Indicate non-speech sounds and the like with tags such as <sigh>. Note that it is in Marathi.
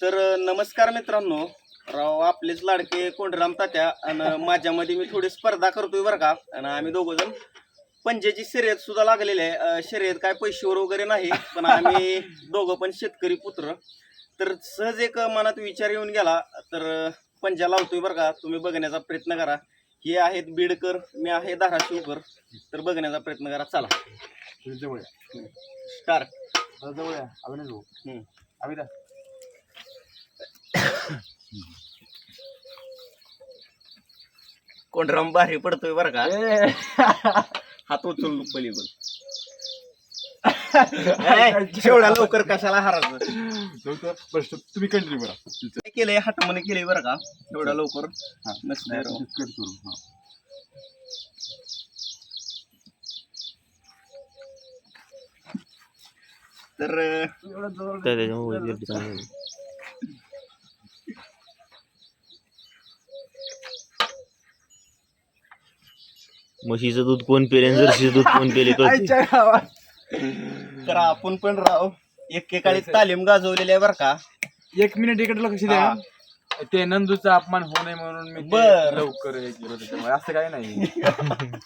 तर नमस्कार मित्रांनो. राव आपलेच लाडके कोंडराम तात्या आणि माझ्यामध्ये मी थोडी स्पर्धा करतोय बरं का. आणि आम्ही दोघं जण. पंजाची शर्यत सुद्धा लागलेली आहे. शर्यत काय पैशावर वगैरे नाही पण आम्ही दोघं पण शेतकरी पुत्र. तर सहज एक मनात विचार येऊन गेला तर पंजा लावतोय बरं का. तुम्ही बघण्याचा प्रयत्न करा. हे आहेत बीडकर मी आहे धाराशिवकर. तर बघण्याचा प्रयत्न करा. चला. जवळ. स्टार्ट जवळ अभिनय कोंडराम भारी पडतोय बरं का? हात उचलून पलीकडून <laughs> एवढ्या लवकर कशाला हारायचं? तुम्ही कंटिन्यू करा. काय केलंय हटमने केलंय बरं का? एवढ्या लवकर? हा. हा. तर म्हशीचं दूध कोण पेले जर्सीचं दूध कोण पेले कळते आईच्या गावात. तर आपण पण राव एकेकाळी तालीम गाजवलेली आहे बरं का? एक मिनिट इकडे लक्ष द्या. ते नंदूचा अपमान होऊ नये म्हणून मी ते बर. लवकर हे केलं त्याच्यामुळे. असं काही नाही. <laughs>